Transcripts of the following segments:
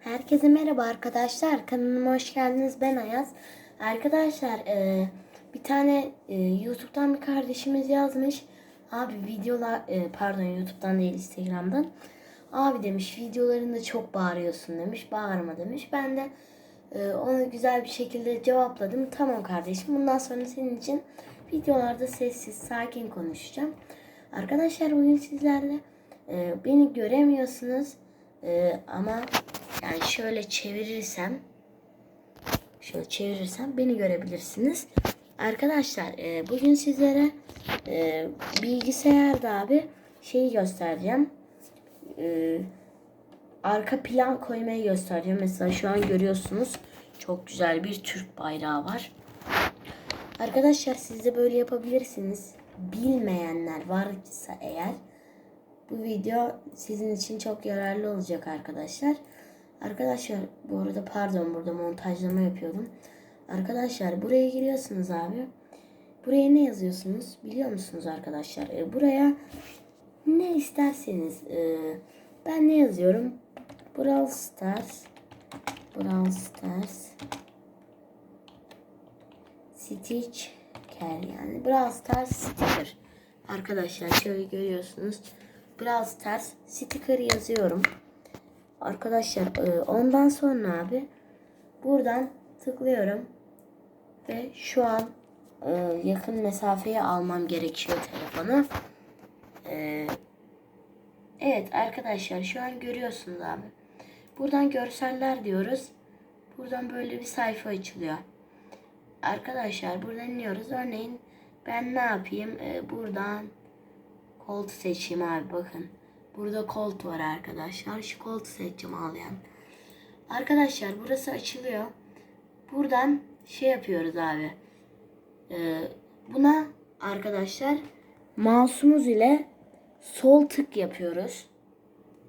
Herkese merhaba arkadaşlar. Kanalıma hoş geldiniz. Ben Ayaz. Arkadaşlar e, bir tane e, YouTube'dan bir kardeşimiz yazmış. Abi videolar e, pardon YouTube'dan değil Instagram'dan. Abi demiş videolarında çok bağırıyorsun demiş. Bağırma demiş. Ben de e, onu güzel bir şekilde cevapladım. Tamam kardeşim bundan sonra senin için videolarda sessiz sakin konuşacağım. Arkadaşlar bugün sizlerle e, beni göremiyorsunuz. E, ama yani şöyle çevirirsem şöyle çevirirsem beni görebilirsiniz. Arkadaşlar e, bugün sizlere e, bilgisayarda abi şeyi göstereceğim. E, arka plan koymayı göstereceğim. Mesela şu an görüyorsunuz çok güzel bir Türk bayrağı var. Arkadaşlar siz de böyle yapabilirsiniz. Bilmeyenler varsa eğer bu video sizin için çok yararlı olacak arkadaşlar. Arkadaşlar bu arada pardon burada montajlama yapıyordum. Arkadaşlar buraya giriyorsunuz abi. Buraya ne yazıyorsunuz biliyor musunuz arkadaşlar? E, buraya ne isterseniz e, ben ne yazıyorum? Brawl Stars Brawl Stars Stitch Care yani Brawl Stars Sticker. Arkadaşlar şöyle görüyorsunuz. Brawl Stars Sticker yazıyorum. Arkadaşlar e, ondan sonra abi buradan tıklıyorum ve şu an e, yakın mesafeye almam gerekiyor telefonu. E, evet arkadaşlar şu an görüyorsunuz abi. Buradan görseller diyoruz. Buradan böyle bir sayfa açılıyor. Arkadaşlar buradan iniyoruz. Örneğin ben ne yapayım? Buradan koltuğu seçeyim abi bakın. Burada kolt var arkadaşlar. Şu koltuğu seçeceğim ağlayan. Arkadaşlar burası açılıyor. Buradan şey yapıyoruz abi. Ee, buna arkadaşlar mouse'umuz ile sol tık yapıyoruz.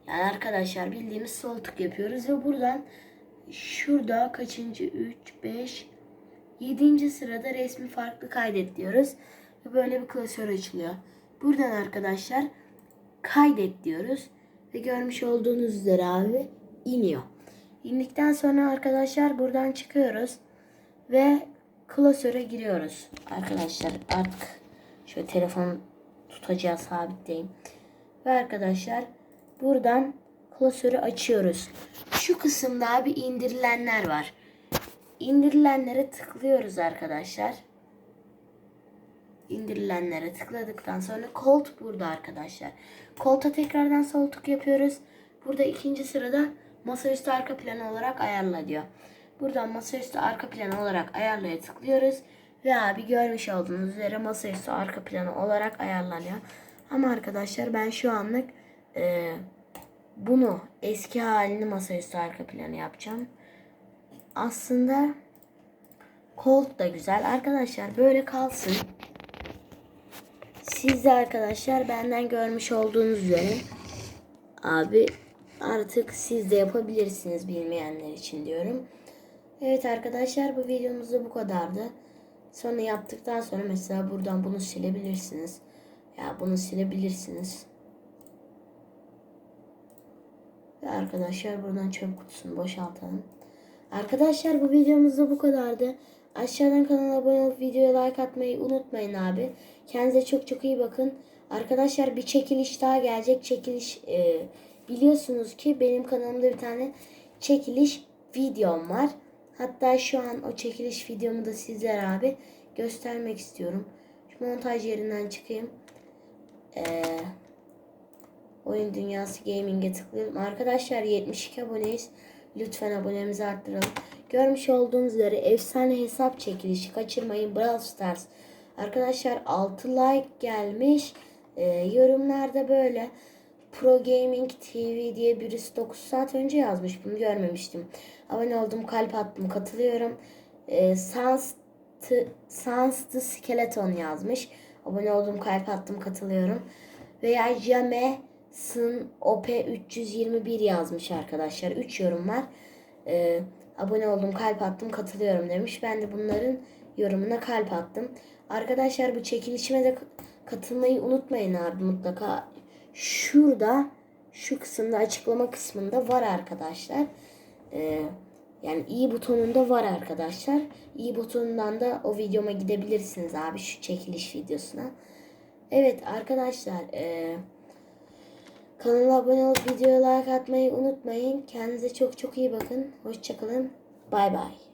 Yani arkadaşlar bildiğimiz sol tık yapıyoruz ve buradan şurada kaçıncı 3 5 7. sırada resmi farklı kaydet diyoruz. Ve böyle bir klasör açılıyor. Buradan arkadaşlar kaydet diyoruz. Ve görmüş olduğunuz üzere abi iniyor. İndikten sonra arkadaşlar buradan çıkıyoruz. Ve klasöre giriyoruz. Arkadaşlar artık şöyle telefon tutacağı sabitleyeyim. Ve arkadaşlar buradan klasörü açıyoruz. Şu kısımda abi indirilenler var. İndirilenlere tıklıyoruz arkadaşlar indirilenlere tıkladıktan sonra Colt burada arkadaşlar. Colt'a tekrardan sol tık yapıyoruz. Burada ikinci sırada masaüstü arka planı olarak ayarla diyor. Buradan masaüstü arka planı olarak ayarlaya tıklıyoruz. Ve abi görmüş olduğunuz üzere masaüstü arka planı olarak ayarlanıyor. Ama arkadaşlar ben şu anlık e, bunu eski halini masaüstü arka planı yapacağım. Aslında Colt da güzel. Arkadaşlar böyle kalsın. Siz de arkadaşlar benden görmüş olduğunuz üzere abi artık siz de yapabilirsiniz bilmeyenler için diyorum. Evet arkadaşlar bu videomuz da bu kadardı. Sonra yaptıktan sonra mesela buradan bunu silebilirsiniz. Ya bunu silebilirsiniz. Ve arkadaşlar buradan çöp kutusunu boşaltalım. Arkadaşlar bu videomuz da bu kadardı. Aşağıdan kanala abone olup videoya like atmayı unutmayın abi. Kendinize çok çok iyi bakın. Arkadaşlar bir çekiliş daha gelecek. Çekiliş e, biliyorsunuz ki benim kanalımda bir tane çekiliş videom var. Hatta şu an o çekiliş videomu da sizlere abi göstermek istiyorum. Şu montaj yerinden çıkayım. Ee, oyun Dünyası Gaming'e tıklayalım. Arkadaşlar 72 aboneyiz. Lütfen abonemizi arttıralım. Görmüş olduğunuz üzere efsane hesap çekilişi kaçırmayın Brawl Stars. Arkadaşlar 6 like gelmiş. Ee, yorumlarda böyle Pro Gaming TV diye birisi 9 saat önce yazmış. Bunu görmemiştim. Abone oldum, kalp attım, katılıyorum. Ee, Sans, Sans the Skeleton yazmış. Abone oldum, kalp attım, katılıyorum. Veya Jame Sın OP 321 yazmış arkadaşlar. 3 yorum var. Ee, abone oldum, kalp attım, katılıyorum demiş. Ben de bunların yorumuna kalp attım. Arkadaşlar bu çekilişime de katılmayı unutmayın abi mutlaka. Şurada şu kısımda açıklama kısmında var arkadaşlar. e, yani i butonunda var arkadaşlar. i butonundan da o videoma gidebilirsiniz abi şu çekiliş videosuna. Evet arkadaşlar e, kanala abone olup videoya like atmayı unutmayın. Kendinize çok çok iyi bakın. Hoşçakalın. Bay bay.